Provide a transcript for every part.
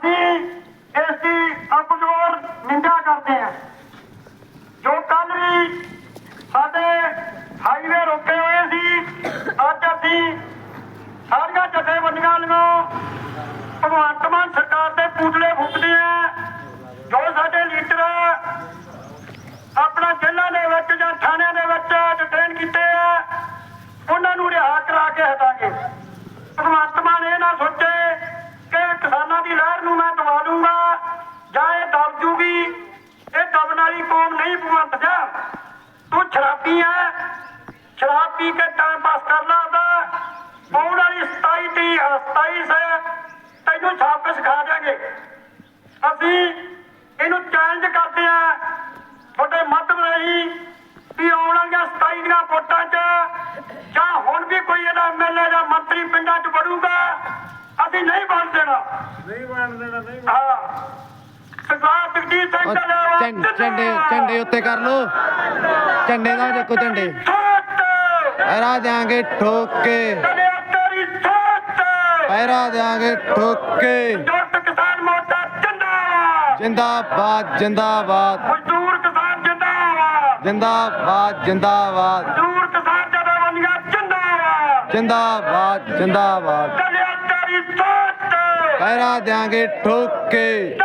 ਅਸੀਂ ਇਸ ਦੀ ਅਪਜ਼ੋਰ ਨਿੰਦਾ ਕਰਦੇ ਹਾਂ। ਜੋ ਕੱਲ ਵੀ ਸਾਡੇ ਹਾਈਵੇ ਰੋਕੇ ਹੋਏ ਸੀ, ਅੱਜ ਅਸੀਂ ਸਾਰੀਆਂ ਜਥੇਬੰਦੀਆਂ ਨੂੰ ਭਗਵੰਤ ਮਾਨ ਸਰਕਾਰ ਦੇ ਪੂਤਲੇ ਫੁੱਕਦੇ ਆ ਜੋ ਸਾਡੇ ਲੀਡਰ ਆਪਣਾ ਜ਼ਿਲ੍ਹਾ ਦੇ ਵਿੱਚ ਜਾਂ ਥਾਣਿਆਂ ਵਾਲੀ ਕੌਮ ਨਹੀਂ ਭਗਵੰਤ ਜਾ। ਤੂੰ ਸ਼ਰਾਬੀ ਆ ਸ਼ਰਾਬ ਪੀ ਕੇ ਟਾਈਮ ਪਾਸ ਕਰਨਾ ਹੁੰਦਾ। ਆਉਣ ਵਾਲੀ 27 ਦੀ 27 ਸੇ ਤੈਨੂੰ ਸਾਬਕ ਸਿਖਾ ਦਿਆਂਗੇ। ਅਸੀਂ ਇਹਨੂੰ ਚੈਲੰਜ ਕਰਦੇ ਆ। ਤੁਹਾਡੇ ਮੱਧ ਰਹੀ ਵੀ ਆਉਣ ਵਾਲੀਆਂ 27 ਦੀਆਂ ਵੋਟਾਂ 'ਚ ਜਾਂ ਹੁਣ ਵੀ ਕੋਈ ਇਹਦਾ ਐਮਐਲਏ ਜਾਂ ਮੰਤਰੀ ਪਿੰਡਾਂ 'ਚ ਵੜੂਗਾ ਅਸੀਂ ਨਹੀਂ ਬਣ ਦੇਣਾ। ਨਹੀਂ ਬਣ ਦੇਣਾ ਨਹੀਂ ਹਾਂ। ਸਰਦਾਰ ਜਗਜੀਤ ਸਿੰਘ ਝੰਡੇ ਝੰਡੇ ਉੱਤੇ ਕਰ ਲੋ ਝੰਡੇ ਨਾਲ ਦੇਖੋ ਝੰਡੇ ਸੱਤ। ਪਹਿਰਾ ਦਿਆਂਗੇ ਠੋਕ। ਕੇ ਪਹਿਰਾ ਦਿਆਂਗੇ ਠੋਕ। ਕੇ ਕਿਸਾਨ ਮੋਰਚਾ ਜਿੰਦਾਬਾਦ। ਜਿੰਦਾਬਾਦ ਜਿੰਦਾਬਾਦ। ਮਜ਼ਦੂਰ ਕਿਸਾਨ ਜਿੰਦਾਬਾਦ। ਜਿੰਦਾਬਾਦ ਜਿੰਦਾਬਾਦ। ਮਜ਼ਦੂਰ ਕਿਸਾਨ ਜਥੇਬੰਦੀਆਂ ਜਿੰਦਾਬਾਦ। ਜਿੰਦਾਬਾਦ ਜਿੰਦਾਬਾਦ। ਪਹਿਰਾ ਦਿਆਂਗੇ ਠੋਕ। ਕੇ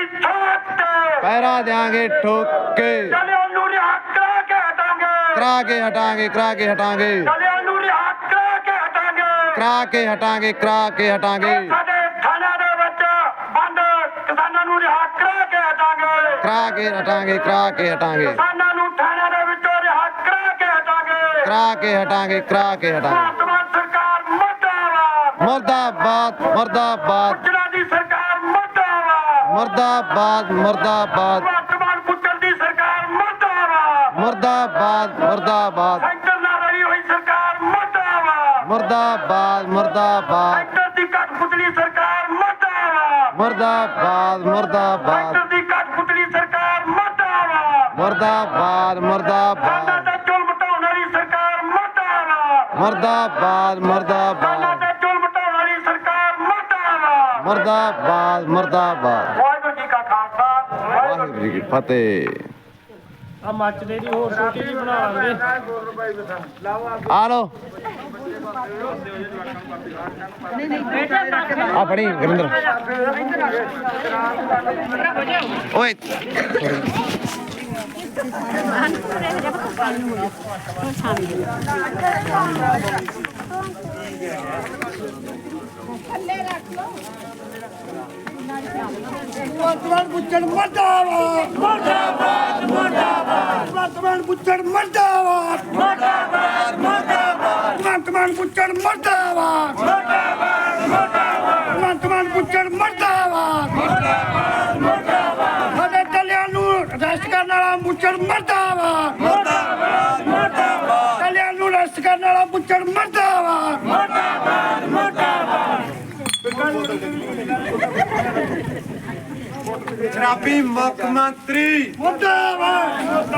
ਚੱਲਿਆ ਤੇਰੀ ਸੱਤ ਪਹਿਰਾ ਦਿਆਂਗੇ ਠੋਕ ਕੇ ਚੱਲਿਆ ਨੂੰ ਰਿਹਾ ਕਰਾ ਕੇ ਹਟਾਂਗੇ ਕਰਾ ਕੇ ਹਟਾਂਗੇ ਕਰਾ ਕੇ ਹਟਾਂਗੇ ਚੱਲਿਆ ਨੂੰ ਰਿਹਾ ਕਰਾ ਕੇ ਹਟਾਂਗੇ ਕਰਾ ਕੇ ਹਟਾਂਗੇ ਕਰਾ ਕੇ ਹਟਾਂਗੇ ਸਾਡੇ ਥਾਣਿਆਂ ਦੇ ਵਿੱਚ ਬੰਦ ਕਿਸਾਨਾਂ ਨੂੰ ਰਿਹਾ ਕਰਾ ਕੇ ਹਟਾਂਗੇ ਕਰਾ ਕੇ ਹਟਾਂਗੇ ਕਰਾ ਕੇ ਹਟਾਂਗੇ ਕਿਸਾਨਾਂ ਨੂੰ ਥਾਣਿਆਂ ਦੇ ਵਿੱਚੋਂ ਰਿਹਾ ਕਰਾ ਕੇ ਹਟਾਂਗੇ ਕਰਾ ਕੇ ਹਟਾਂਗੇ ਕਰਾ ਕੇ ਹਟਾਂਗੇ ਮਰਦਾਬਾਦ ਮਰਦਾਬਾਦ ਮਰਦਾਬਾਦ ਦੀ ਮਰਦਾਬਾਦ ਮਰਦਾਬਾਦ। ਭਾਰਤਮਾਨ ਪੁੱਤਰ ਦੀ ਸਰਕਾਰ ਮਰਦਾਬਾਦ। ਮਰਦਾਬਾਦ ਮਰਦਾਬਾਦ। ਸੈਂਟਰ ਨਾਲ ਰਹੀ ਹੋਈ ਸਰਕਾਰ ਮਰਦਾਬਾਦ। ਮਰਦਾਬਾਦ ਮਰਦਾਬਾਦ। ਸੈਂਟਰ ਦੀ ਕਠਪੁਤਲੀ ਸਰਕਾਰ ਮਰਦਾਬਾਦ। ਮਰਦਾਬਾਦ ਮਰਦਾਬਾਦ। ਸੈਂਟਰ ਦੀ ਕਠਪੁਤਲੀ ਸਰਕਾਰ ਮਰਦਾਬਾਦ। ਮਰਦਾਬਾਦ ਸਾਡਾ ਮਰਦਾਬਾਦ ਤੇ ਜ਼ੁਲਮ ਢਾਉਣ ਵਾਲੀ ਸਰਕਾਰ ਮਰਦਾਬਾਦ। ਮਰਦਾਬਾਦ ਸਾਡਾ ਮਰਦਾਬਾਦ। ਮਰਦਾਬਾਦ ਮਰਦਾਬਾਦ ਮਰਦਾਬਾਦ ਵਾਹਿਗੁਰੂ ਜੀ ਕਾ ਖਾਲਸਾ ਵਾਹਿਗੁਰੂ ਵਾਹਿਗੁਰੂ ਜੀ ਕੀ ਫਤਿਹ ਆ ਮੱਚਦੇ ਦੀ ਹੋਰ ਛੋਟੀ ਜੀ ਬਣਾ ਲਾਂਗੇ ਆ ਲੋ ਆ ਫੜੀ ਗੁਰਿੰਦਰ ਓਏ ਵਰਤਮਾਨ ਪੁੱਛਣ ਮਰਦਾਬਾਦ ਮਰਦਾਬਾਦ ਮਰਦਾਬਾਦ ਵਰਤਮਾਨ ਪੁੱਛਣ ਮਰਦਾਬਾਦ ਮਰਦਾਬਾਦ ਮਰਦਾਬਾਦ ਵਰਤਮਾਨ ਪੁੱਛਣ ਮਰਦਾਬਾਦ ਮਰਦਾਬਾਦ ਮਰਦਾਬਾਦ ਵਰਤਮਾਨ ਪੁੱਛਣ ਮਰਦਾਬਾਦ ਮਰਦਾਬਾਦ ਮਰਦਾਬਾਦ ਸਾਡੇ ਟੱਲਿਆਂ ਨੂੰ ਰੈਸਟ ਕਰਨ ਵਾਲਾ ਪੁੱਛਣ ਮਰਦਾਬਾਦ ਮਰਦਾਬਾਦ ਮਰਦਾਬਾਦ ਟੱਲਿਆਂ ਨੂੰ ਰੈਸਟ ਕਰਨ ਵਾਲਾ ਪੁੱਛਣ ਮਰਦਾਬਾਦ ਮਰਦਾਬਾਦ ਮਰਦਾਬਾਦ ਸ਼ਰਾਬੀ ਮੁੱਖ ਮੰਤਰੀ। ਮੁਰਦਾਬਾਦ